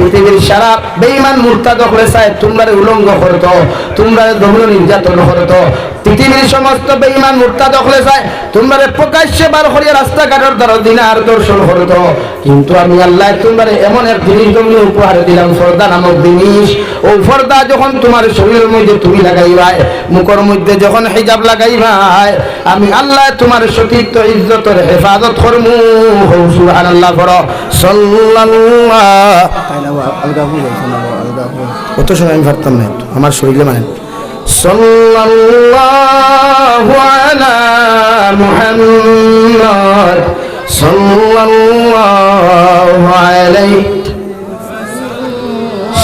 পৃথিবীর সারা বেইমান মূর্তা দখলে চায় তোমরা উলঙ্গ করতো তোমরা ধর্মীয় নির্যাতন করতো পৃথিবীর সমস্ত বেঈমান মুর্তা দখলে চায়। তোমরা প্রকাশ্যে বার করিয়া রাস্তাঘাটের দ্বারা দিনার দর্শন করতো কিন্তু আমি আল্লাহ তোমরা এমন এক জিনিস তুমি উপহার দিলাম ফর্দা নামক জিনিস। ও ফর্দা যখন তোমার শরীরের মধ্যে তুমি লাগাইবাই মুখের মধ্যে যখন হিজাব লাগাইবাই আমি আল্লাহ তোমার সতীত্ব ইজ্জতের হেফাজত করমু। হৌ সুবহানাল্লাহ করো সাল্লাল্লাহ। কত সময় আমি পারতাম না আমার শরীরে মানে সাল্লাল্লাহু আলা মুহাম্মদ সাল্লাল্লাহু আলাইহি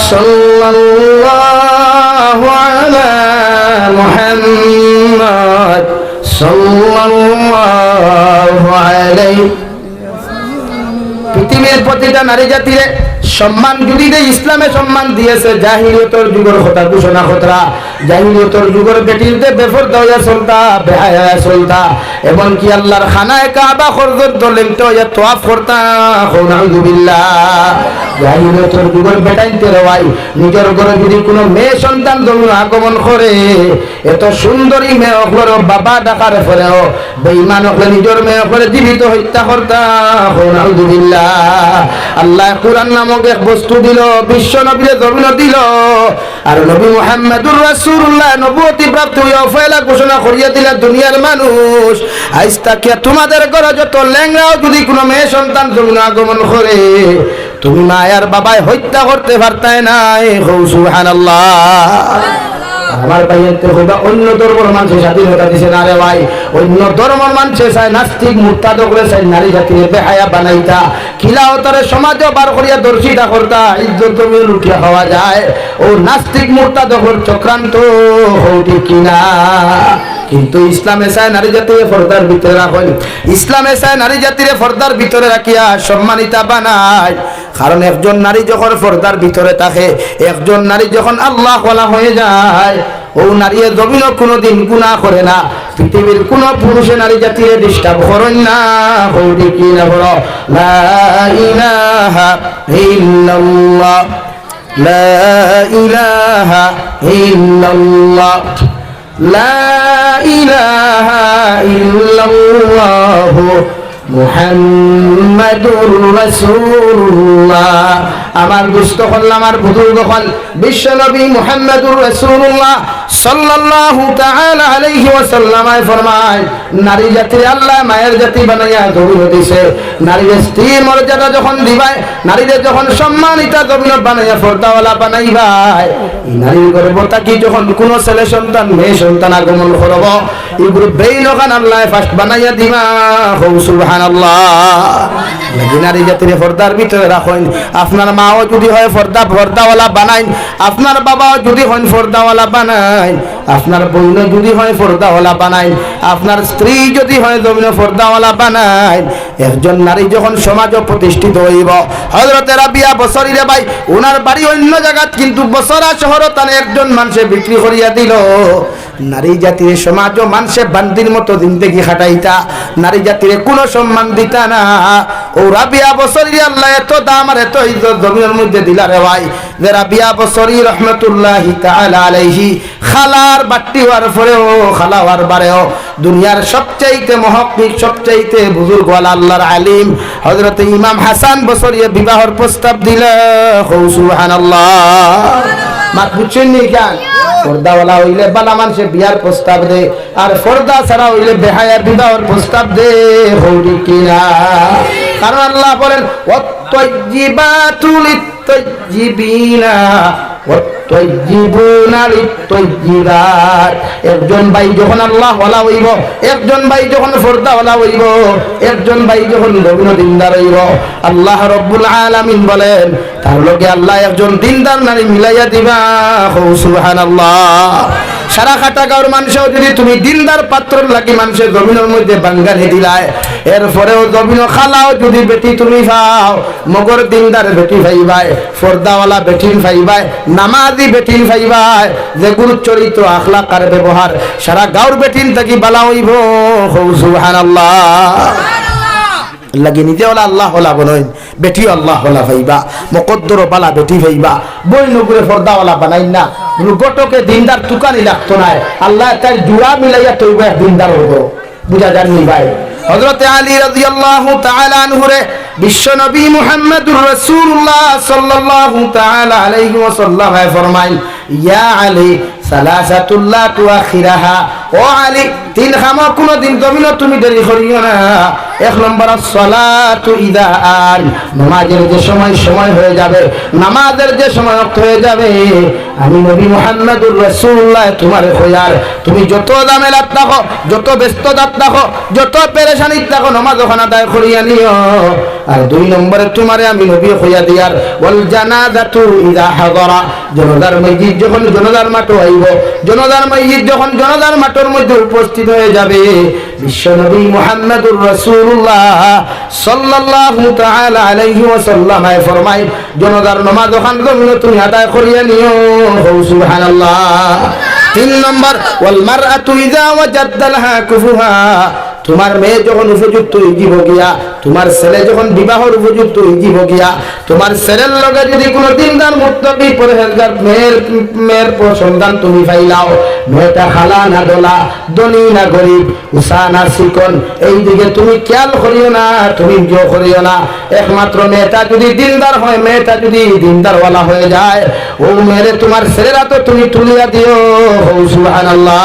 সাল্লাল্লাহু আলা মুহাম্মদ সাল্লাল্লাহু আলাইহি পৃথিবীর প্রতিটা নারী জাতিরে সম্মান, যদি ইসলামে সম্মান দিয়েছে, জাহিলিয়তর যুগের কথা ঘোষণা খতরা জাহিলিয়তর যুগের বেটিরতে বেফর দেওয়া চলতা বেহায়া চলতা এবং কি আল্লাহর খানায় কাবা খরজত দলেন তো ইয়া তোয়াফ করতা নাউযুবিল্লাহ জাহিলিয়তর যুগের বেটাইতে রওয়াই নিজের ঘরে যদি কোনো মেয়ে সন্তান জন্ম আগমন করে, এত সুন্দরী মেয়ে অকলর বাবা ডাকার ফলেও বেঈমান অকলে নিজের মেয়ে অকলে জীবিত হত্যা করতা নাউযুবিল্লাহ আল্লাহ কুরআন নামক এক বস্তু দিল, বিশ্ব নবীরে জমিন দিল, আর নবী মুহাম্মদুর রাসূলুল্লাহ নবুয়তি প্রাপ্ত হইয়া ফয়লা ঘোষণা করিয়া দিলা দুনিয়ার মানুষ আইস তাকিয়া তোমাদের যত ল্যাংরাও যদি কোনো মেয়ে সন্তান জমিন আগমন করে, তুমি মায়ার বাবায় হত্যা করতে পারতায় নাই। হৌ সুবহানাল্লাহ। আমার ভাইয়ের হইবা অন্য ধর্মের মানুষের স্বাধীনতা দিছে না রে ভাই। অন্য ধর্মের মানুষে চাই নাস্তিক মুক্তাদ করে চাই নারী জাতির বেহায়া বানাইতা। খিলাও তারে সমাজে বার করিয়া দর্শিতা করতা, ইজ্জত লুটিয়া খাওয়া যায়। ও নাস্তিক মুক্তাদ চক্রান্ত হৌটি কিনা? কিন্তু ইসলামে চায় নারী জাতির ফর্দার ভিতরে রাখেন। ইসলামে চায় নারী জাতির ফর্দার ভিতরে রাখিয়া সম্মানিতা বানায়। কারণ একজন নারী যখন পর্দার ভিতরে থাকে, একজন নারী যখন আল্লাহ বলা হয়ে যায়, ও নারী জমিন কোনোদিন গুণা করে না। পৃথিবীর কোন পুরুষে নারী জাতির ডিস্টার্ব করেন না। হৌরি কি না ইলাহা ইল্লাল্লাহ। লা ইলাহা ইল্লাল্লাহ মুহাম্মাদুর রাসূলুল্লাহ। আমার দুস্থ হল, আমার বুজুর্গ হল বিশ্ব নবী মুহাম্মাদুর রাসূলুল্লাহ সাল্লাল্লাহু তাআলা আলাইহি ওয়াসাল্লাম ফরমায়, নারী জাতি আল্লাহ মায়ের জাতি বানাইয়া দৌড় দিছে নারীর স্ত্রীর মর্যাদা যখন দিবায়, নারীদের যখন সম্মানিত দবিন বানাইয়া ফর্দাওয়ালা বানাইবাই এই নারীর গর্ভতা কি যখন কোন ছেলে সন্তান মেয়ে সন্তান আগমন করব এগুলো বেইনখান আল্লাহ ফার্স্ট বানাইয়া দিবা হৌ সুবহানাল্লাহ। লাগি নারী জাতির পর্দার ভিতরে আপনার মাও যদি হয় পর্দা, পর্দাওয়ালা বানাইন। আপনার বাবাও যদি হন পর্দাওয়ালা বানাইন। আপনার বোন যদি হয় পর্দাওয়ালা বানাইন। আপনার স্ত্রী যদি হয় জমিন পর্দাওয়ালা বানাইন। একজন নারী যখন সমাজ প্রতিষ্ঠিত হইব হজরত রাবিয়া বছরিরে ভাই ওনার বাড়ি অন্য জায়গাত, কিন্তু বছরা শহর তানে একজন মানুষে বিক্রি করিয়া দিল। নারী জাতির সমাজ ও মানুষে বান্দির মতো জিন্দগি খাটাইতা। নারী জাতির কোনো সম্মান দিতা না। ও রাবিয়া বছরি আল্লাহ এত দাম আর এত ইজ্জত জমিনের মধ্যে দিলা রে ভাই। যে রাবিয়া বছরি রহমতুল্লাহ তাআলা খালার বাট্টি হওয়ার পরেও, খালা হওয়ার বারেও দুনিয়ার সবচাইতে মহব্বিক সবচাইতে বুজুর্গ আল্লাহর আলিম হযরত ইমাম হাসান বছরিয়া বিবাহর প্রস্তাব দিলে। সুবহানাল্লাহ। মাত বুঝছেন নি কেন? পর্দাওয়ালা হইলে বালা মানুষে বিয়ার প্রস্তাব দে, আর পর্দা ছাড়া হইলে বেহায়া বিবাহর প্রস্তাব দে, হৌরি কিনা। কারণ আল্লাহ বলেন অত্যজিবাতুল লিত্তজিবাত একজন ভাই যখন আল্লাহ ওয়ালা হইব, একজন ভাই যখন পর্দা হলা হইব, একজন ভাই যখন লগ্ন দিনদার হইব, আল্লাহ রব্বুল আলামিন বলেন, তার লগে আল্লাহ একজন দিনদার নারী মিলাইয়া দিবা। হৌ, সুবহানাল্লাহ। সারা খাটা গাঁর মানুষেও যদি তুমি দিনদার পাত্র লাগি মানুষের জমিনের মধ্যে বাঙ্গালি দিলায় এরপরেও জমিন খালাও যদি বেটি তুমি পাও, মগর দিনদার বেটি ভাইবাই ফর্দাওয়ালা বেটিন ভাইবাই নামাজি বেটিন ভাইবাই যে গুরু চরিত্র আখলা কার ব্যবহার সারা গাঁর বেটিন থাকি বালা হইব। হৌ সুবহানাল্লাহ। লাগি নিজে হলা আল্লাহ হলা বনইন বেটি আল্লাহ হলা ভাইবা মকদ্দর বালা বেটি ভাইবা বই নগুরে ফর্দাওয়ালা বানাই না গটকে দিনদার তুকানি লাগতো না। আল্লাহ তাই জুড়া মিলাইয়া তৈবা দিনদার হব বুঝা যাননি ভাই। হযরত আলী রাদিয়াল্লাহু তাআলা আনহু রে বিশ্ব নবী মুহাম্মদুর রাসূলুল্লাহ সাল্লাল্লাহু তাআলা আলাইহি ওয়াসাল্লাম ফরমাইল, ইয়া আলী সালাসাতুল্লাহ তুআখিরাহা, ও আলী তিন খামা কোনো দিন জমিন তুমি দেরি করিও না। এক নম্বর সালাতু ইদা আন নামাজের যে সময় সময় হয়ে যাবে, নামাজের যে সময় ওয়াক্ত হয়ে যাবে, আমি নবী মুহাম্মদুর রাসূলুল্লাহ, তোমার খোয়ার তুমি যত দামেলাত থাকো যত ব্যস্ততাত থাকো যত পেরেশানিত থাকো নামাজ ওখানে আদায় করিয়া নিও। আর দুই নম্বরে তোমারে আমি নবী খোয়া দিয়ার। ওয়াল জানাজাতু ইদা হাদরা। জনদার মসজিদ যখন জনদার মাঠ আইব জনদার মসজিদ যখন জনদার মাঠের মধ্যে উপস্থিত হয়ে যাবে। বিশ্বনবী মুহাম্মদুর রাসূলুল্লাহ সাল্লাল্লাহু তাআলা আলাইহি ওয়াসাল্লাম ফরমাই জনদার নামাজ ওখান গমিও তুমি আদায় করিয়া নিও। সুবহানাল্লাহ। তিন নম্বর, ওয়াল মারআতু ইযা ওয়াজাদ্দা লাহা কুফুহা। তোমার মেয়ে যখন উপযুক্ত হইব গিয়া তোমার ছেলে যখন বিবাহর উপযুক্ত হইব গিয়া, তোমার ছেলের লগে যদি কোনো দিনদার মুক্তবি পরহেজগার, মেয়ের মেয়ের সন্তান তুমি পাইলাও মেয়েটা খালা না দোলা, ধনী না গরিব, উষা না চিকন এই দিকে তুমি খেয়াল করিও না, তুমি কেউ করিও না। একমাত্র মেয়েটা যদি দিনদার হয়, মেয়েটা যদি দিনদারওয়ালা হয়ে যায়, ও মেয়েরে তোমার ছেলেরা তো তুমি তুলিয়া দিও সুবহানাল্লাহ।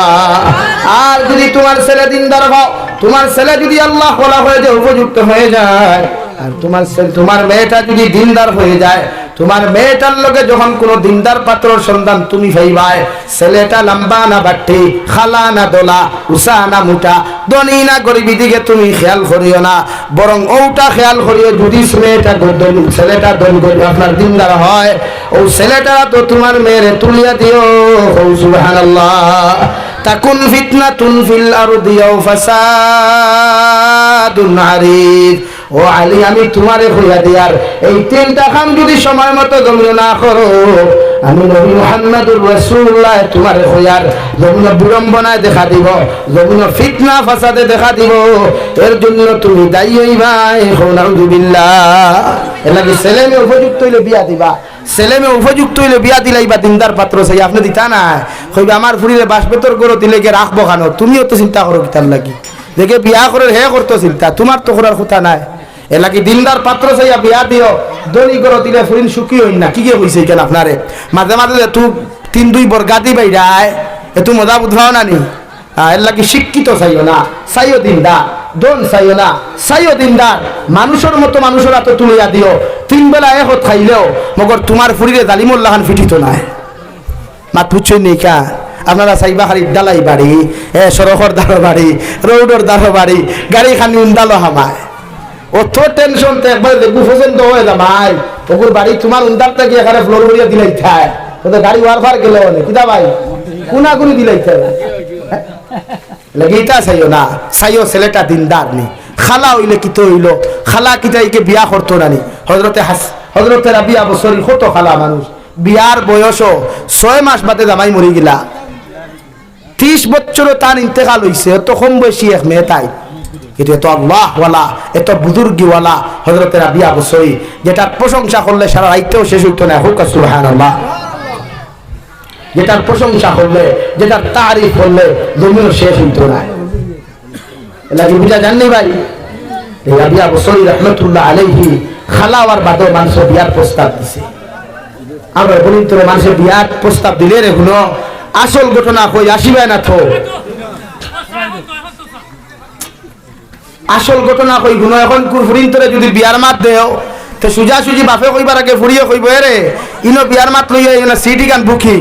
আর যদি তোমার ছেলে দিনদার হও, তোমার ছেলে যদি আল্লাহ বলা হয়ে যায় উপযুক্ত হয়ে যায়। আর তোমার তোমার মেয়েটা যদি দিনদার হয়ে যায়, তোমার মেয়েটার লগে যখন কোনো দিনদার পাত্রর সন্ধান তুমি ভাইবাই ছেলেটা লম্বা না বাট্টি, খালা না দোলা, উষা না মুটা দনি না গরিবি দিকে তুমি খেয়াল করিও না। বরং ওটা খেয়াল করিও, যদি মেয়েটা ছেলেটা দন গরিব আপনার দিনদার হয়, ও ছেলেটা তো তোমার মেয়েরে তুলিয়া দিও। সুবহানাল্লাহ। তাকুন ফিতনাতুন ফিল আরদি আও ফাসাদুন ও আলী, আমি তোমারে হইয়া দিয়ার এই তিনটা কাম যদি সময় মতো জমিন না করো। আমি নবী মুহাম্মদুর রাসূলুল্লাহ তোমারে হইয়ার জমিন বিড়ম্বনায় দেখা দিব জমিন ফিতনা ফাসাদে দেখা দিব। এর জন্য তুমি দায়ী হইবাই নাউযুবিল্লাহ এর লাগি ছেলে উপযুক্ত হইলে বিয়া দিবা। ছেলে উপযুক্ত হইলে বিয়া দিলাই বা দিনদার পাত্র চাই। আপনি দিতা না কইবে, আমার ফুরিলে বাস বেতর করো, দিলে কে রাখব খানো। তুমিও তো চিন্তা করো কিতার লাগি। দেখে বিয়া করে হে করতো চিন্তা। তোমার তো করার কথা নাই। এ লাগি দিনদার পাত্র চাইয়া বিয়া দিও। দনি করো, দিলে ফুরিন সুখী হইন না। কি কে হইছে কেন আপনারে? মাঝে মাঝে তু তিন দুই বর গাদি বাইরায় এতু মজা বুঝাও না নি। লাগি শিক্ষিত চাইও না, চাইও দিনদার দন চাইও না, চাইও দিনদার। মানুষের মতো মানুষের হাতে তুলিয়া দিও তিন বেলা এখন খাইলেও মগর তোমার ফুরিরে জালিমুল্লাহান ফিটিত নাই। মাত পুচ্ছই নেই কা আপনারা চাইবা খালি ডালাই বাড়ি এ সড়কর দ্বারো বাড়ি রোডর দ্বারো বাড়ি গাড়ি খানি উন্দালো হামায় অত টেনশন তো একবার দেখব পর্যন্ত হয়ে যাবাই ওগুর বাড়ি তোমার উন্দার থেকে এখানে ফ্লোর করিয়া দিলাই থায়। গাড়ি ওয়ার ফার গেলে কিতা ভাই? কোনা কোনি দিলাই থায়। লগিটা চাইও না চাইও ছেলেটা দিনদার নি খালা হইলে কিতো হইল খালা কিতাইকে বিয়া করতো নানি হজরতে হাস হজরতে রাবিয়া বছরই কত খালা মানুষ বিয়ার বয়সও ছয় মাস বাদে জামাই মরি গিলা ত্রিশ বছরও তার ইন্তেকাল হইছে এত কম বয়সী এক মেয়ে তাই কিন্তু এত আল্লাহওয়ালা এত বুজুর্গিওয়ালা হজরতে রাবিয়া বছরই যেটার প্রশংসা করলে সারা রাইতেও শেষ হইতো না হুক সুবহান আল্লাহ যেটার প্রশংসা করলে, যেটার তারিফ করলে জমিও শেষ হইতো না এলাকি বুঝা জাননি ভাই? এই রাবিয়া বসরি রহমতুল্লাহ আলাইহি খালাওয়ার বাদে মানুষ বিয়ার প্রস্তাব দিছে। আমরা মানুষের বিয়ার প্রস্তাব দিলে রে আসল ঘটনা কই আসিবে না তো? আসল ঘটনা কই গুণ এখন কুরফুরিন যদি বিয়ার মাত দেও, তো সুজা সুজি বাপে কইবার আগে ফুরিয়ে কইব রে, ইনো বিয়ার মাত লইয়া সিটি গান বুকিং।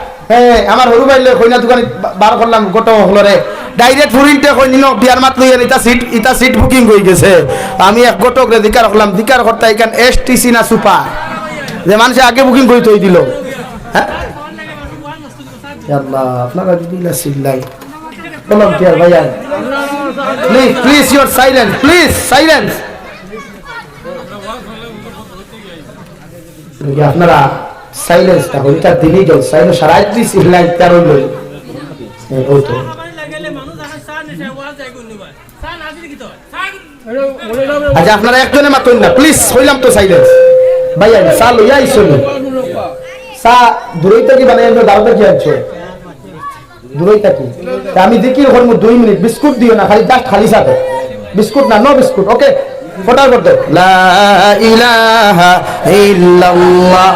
হ্যাঁ আমার হরু বাইলে কইনা দোকানে বার করলাম গোটো হলরে ডাইরেক্ট ফুরিনতে কই নিন বিয়ার মাত লইয়া ইতা সিট ইতা সিট বুকিং হয়ে গেছে। আমি এক গটক রে দিকার হলাম দিকার করতে এখান এসটিসি না সুপার যে মানুষে আগে বুকিং করে তৈ দিল। হ্যাঁ আল্লাহ আপনারা যদি সিল্লাই বললাম আর ভাইয়া please please your silence please silence আপনারা সাইলেন্সটা হইতা দিনই গেল সাইলেন্স সারাই দিস ইল্লাই তার হইল। ওই তো। আচ্ছা আপনারা একজনে মাতুন না। প্লিজ হইলাম তো সাইলেন্স ভাইয়া, চা লইয়া আইসো চা দূরই থেকে বানাই আমরা দাওটা কি আনছো? দূরই থাকি আমি দেখি ওখানে দুই মিনিট। বিস্কুট দিও না, খালি জাস্ট খালি সাথে। বিস্কুট না নো বিস্কুট। ওকে করতে লা ইলাহা ইল্লাল্লাহ।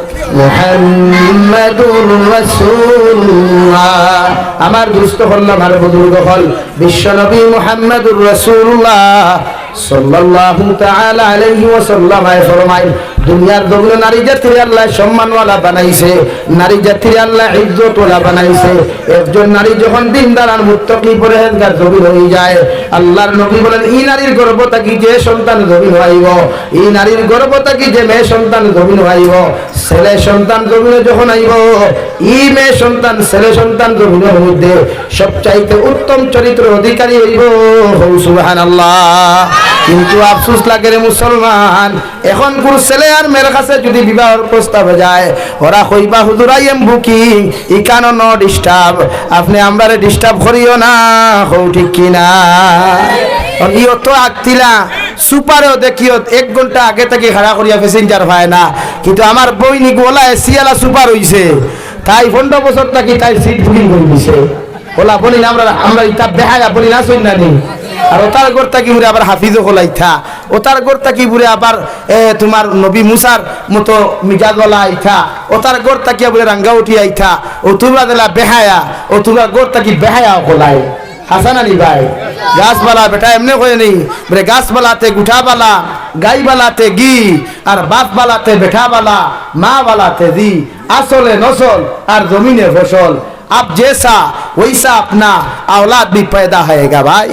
আমার দুস্থ হল, আমার বুজুর্গ হল, বিশ্ব নবী মোহাম্মদুর সাল্লাল্লাহু তাআলা আলাইহি ওয়াসাল্লাম ভাই ফরমায় দুনিয়ার দগুলো নারী জাতির আল্লাহ সম্মানওয়ালা বানাইছে, নারী জাতির আল্লাহ ইজ্জতওয়ালা বানাইছে। একজন নারী যখন দিন দাঁড়ান মুত্তাকি পরহেজগার জমিন হয়ে যায়, আল্লাহর নবী বলেন এই নারীর গর্ভ থাকি যে সন্তান জমিন হইব? এই নারীর গর্ভ থাকি যে মেয়ে সন্তান জমিন হইব? ছেলে সন্তান জমিনে যখন আইব ই মেয়ে সন্তান ছেলে সন্তান জমিনের মধ্যে সবচাইতে উত্তম চরিত্র অধিকারী হইব সুবহানাল্লাহ। কিন্তু আফসোস লাগে রে মুসলমান এখন কোন ছেলে আর মেয়ের কাছে যদি বিবাহের প্রস্তাব যায়। ওরা কইবা, হুজুর, আই এম বুকিং ইকানো ন ডিস্টার্ব আপনি আমরারে ডিস্টার্ব করিও না হৌ ঠিক কি না ইও তো আগতিলা সুপারেও দেখিও, এক ঘণ্টা আগে থেকে খাড়া করিয়া প্যাসেঞ্জার হয় না। কিন্তু আমার বইনি গোলা এসিয়ালা সুপার হইছে। তাই পনেরো বছর নাকি তাই সিট বুকিং করে দিছে। ওলা বলি না, আমরা আমরা ইটা বেহায়া বলি না শুন না নি আর ওতার গোর তাকি বুড়ে আবার হাফিজও হলাইথা ওতার গোর তাকি বুড়ে আবার তোমার নবী মুসার মতো মিজাজওয়ালা আইথা ওতার গোর তাকিয়া বুড়ে রাঙ্গা উঠি আইথা ও তোমরা দিলা বেহায়া, ও তোমরা গোর তাকি বেহায়া হলাই? হাসান আলী ভাই, গাছপালা বেটা এমনি কয়ে নেই। বলে গাছপালাতে গুঠাবালা, গাইবালাতে গি আর বাপ বালাতে বেঠাবালা মা বালাতে দি আসলে নসল আর জমিনে ফসল। आप जैसा वैसा अपना औलाद भी पैदा होएगा भाई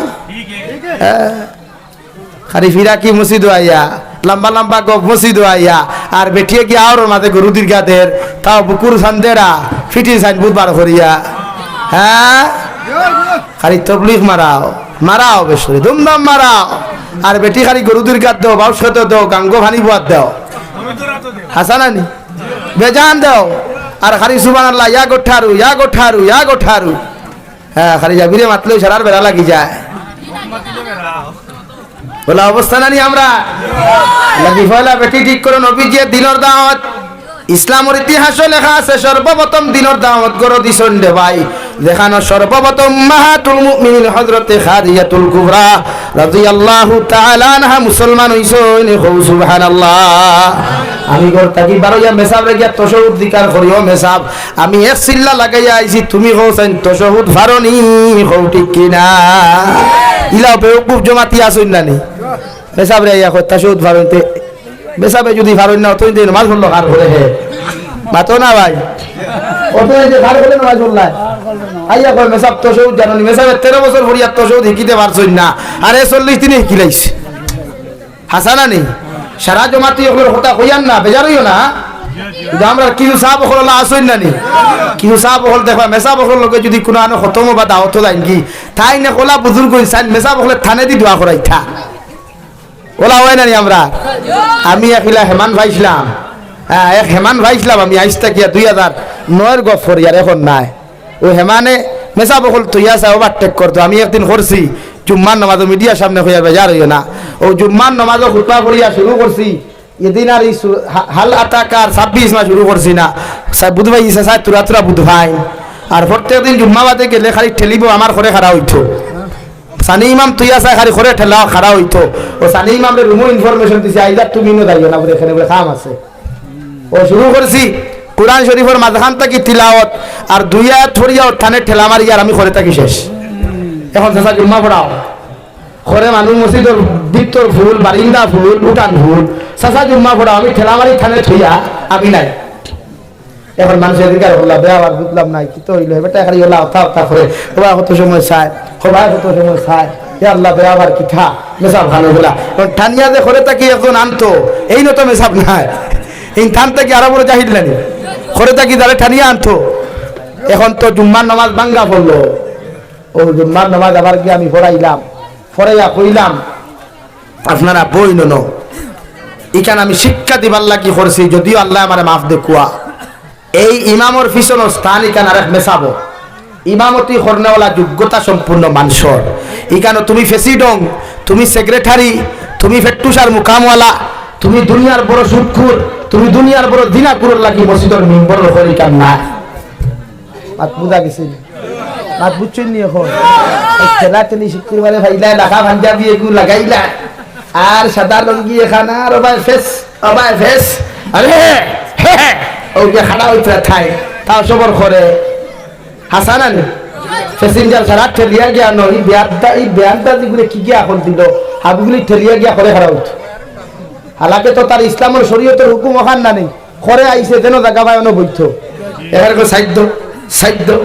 খালি ফিরা কি মসজিদ আইয়া লম্বা লম্বা গপ মসজিদ আইয়া আর বেঠিয়ে কি আর মাঝে গরু দীর্ঘাদের তাও বুকুর সান্দেরা ফিটি সাইন বুধবার করিয়া হ্যাঁ খালি তবলিগ মারাও মারাও বেশি ধুমধাম মারাও আর বেটি খালি গরু দীর্ঘাত দেও বাউসত দেও গাঙ্গ ভানি বুয়াত দেও হাসানানি বেজান দেও আর খালি আল্লাহ ইয়া গোঠারু ইয়া গোঠারু ইয়া গোঠারু। হ্যাঁ খালি যাবিরে মাতলে সারার বেড়া লাগি যায়। বলা অবস্থা নানি আমরা? লাগি বেটি ঠিক করো নবী যে দিনর দাওয়াত। ইসলামের ইতিহাসও লেখা আছে, সর্বপ্রথম দিনের দাওয়াত গড় দিছন দে ভাই। দেখানো সর্বপ্রথম মাহাতুল মুমিনিন হযরতে খাদিজাতুল কুবরা রাদিয়াল্লাহু তাআলা আনহা মুসলমান হইছেন। সুবহানাল্লাহ। আমি ঘর থাকি বারোয়া মেসাব রেগিয়া তশহুদ দিকার করিও মেসাব। আমি এক চিল্লা লাগাইয়া আইছি, তুমি কৌছেন তশহুদ ভারনি হৌ ঠিক কিনা? ইলাও বেউকুফ জমাতি আসুন নানি মেসাব রে ইয়া কই তশহুদ ভারনতে মেসাবে যদি ভারন না, অতই দিন মাল হলো কার করে হে? মাতো না ভাই? অত যে কার করে নামাজ পড়লাই আইয়া কই মেসাব তশহুদ জানি মেসাবে 13 বছর ভরিয়া তশহুদ শিকিতে পারছই না। আরে 40 দিনে শিকিলাইছে হাসানা নেই সারা জমাতি ওগুলোর কথা কইয়ান না বেজারইও না। আমরা কিছু চাহ বখল আসই না নি? কিছু চাহ বখল দেখবা, মেসা বখল লগে যদি কোনো আনো বা তাই না বুজুর্গ থানে দি দোয়া করাই থা। ওলা হয় না নি আমরা? আমি এখিলা হেমান ভাইছিলাম হ্যাঁ এক হেমান ভাইছিলাম আমি আইসটা দুই হাজার নয়ের গফ করি আর এখন নাই। ও হেমানে মেসা বখল তুইয়া চা ওভারটেক করতো, আমি একদিন করছি। জুম্মান নামাজ মিডিয়ার সামনে হইয়া বেজার হইও না। ও জুম্মান নামাজ খুতবা করিয়া শুরু করছি। এদিন আর হাল আটাকার ছাব্বিশ মাস শুরু করছি না। বুধ ভাই ইসা সাহেব তুরা তুরা বুধ ভাই আর প্রত্যেক দিন জুম্মাবাদে গেলে খালি ঠেলিব, আমার ঘরে খাড়া হইতো। সানি ইমাম তুই আসা খালি ঘরে ঠেলা খাড়া হইতো। ও সানি ইমাম রুমো ইনফরমেশন দিছে আইদার তুমি নো যাইও না, বলে এখানে বলে খাম আছে। ও শুরু করছি কোরআন শরীফের মাঝখান থাকি তিলাওয়াত, আর দুই আয়াত ছড়িয়া থানে ঠেলা মারি, আর আমি ঘরে থাকি শেষ। এখন চেষ্টা জুম্মা পড়াও ঘরে মানুষ মসজিদের ভিতর ফুল বারিন্দা ফুল উঠান ফুল চাচা জুম্মা পড়াও আমি ঠেলা মারি থানে থইয়া আমি নাই। এখন মানুষের বুঝলাম নাই, কি তো হইল এবারটা খালি হল্লা অথা অথা করে সবাই কত সময় চায়, সবাই কত সময় চায়। আল্লাহ, বেয়া আবার কি থা? মেসাব ভালো গুলা ঠানিয়া যে ঘরে থাকি এখন আনতো এই নত মেসাব নাই। এই থান থেকে আরও বড় জাহিদ লানি। ঘরে থাকি তাহলে ঠানিয়া আনতো এখন তো জুম্মার নামাজ বাঙ্গা পড়ল। ও জুম্মার নামাজ আবার গিয়ে আমি পড়াইলাম, পড়াইয়া কইলাম, আপনারা বই নন এখানে আমি শিক্ষা দিবার লাগি করছি, যদিও আল্লাহ আমার মাফ দেখুয়া এই ইমামর পিছন স্থান এখানে আরেক মেশাব। ইমামতি হরনেওয়ালা যোগ্যতা সম্পূর্ণ মানুষর এখানে তুমি ফেসিডং, তুমি সেক্রেটারি, তুমি ফেট্টুসার মুকামওয়ালা, তুমি দুনিয়ার বড় সুৎখুর, তুমি দুনিয়ার বড় দিনাকুরের লাগি মসজিদর মিম্বর হরি কাম না বুঝা গেছে। মাত বুঝছেন এখন? এই ঠেলা ঠেলি শুক্রবারে ভাইলা ঢাকা পাঞ্জাবি এগুলো লাগাইলা। আর সাদা লঙ্গি এখানা, আর ওবাই ফেস ওবাই ফেস। আরে, হে হে ও যে খাড়া হইতে ঠাই, তাও সবর করে। হাসানান প্যাসেঞ্জার সারা ঠেলিয়া গিয়া নই বিয়ারটা এই বিয়ারটা যেগুলো কি গিয়া এখন দিল, হাবিগুলি ঠেলিয়া গিয়া করে হইতো। হালাকে তো তার ইসলামের শরীয়তের হুকুম ওখান না নেই। করে আইসে যেন জায়গা পায় অন বৈধ। এখানে করে সাইড দো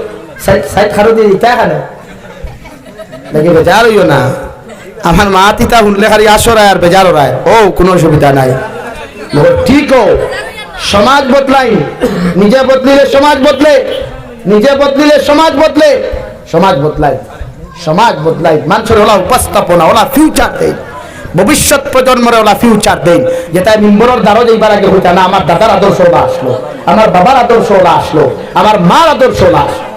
সাইড খারো দিয়ে এখানে দেখি বেজার হইও না? আমার মা তিতা শুনলে খালি আসরায় আর বেজার ওরায় ও, কোনো অসুবিধা নাই। ঠিক ও। সমাজ বদলাই। নিজে বদলিলে সমাজ বদলে। নিজে বদলিলে সমাজ বদলে। সমাজ বদলাই। সমাজ বদলাই। মানুষের ওলা উপস্থাপনা, ওলা ফিউচার দেয় ভবিষ্যৎ প্রজন্মের ওলা ফিউচার দেন যেটা মিম্বরের দ্বারো যাইবার আগে হইতা না আমার দাদার আদর্শ ওলা আসলো। আমার বাবার আদর্শ ওলা আসলো। আমার মার আদর্শ ওলা আসলো।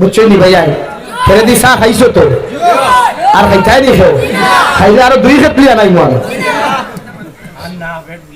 বুঝছেন নি ভাইয়া? ফেরে দি, চা খাইছো তো? আর খাইতাই দেখো খাইলে আরও দুই খেত লিয়া নাই মন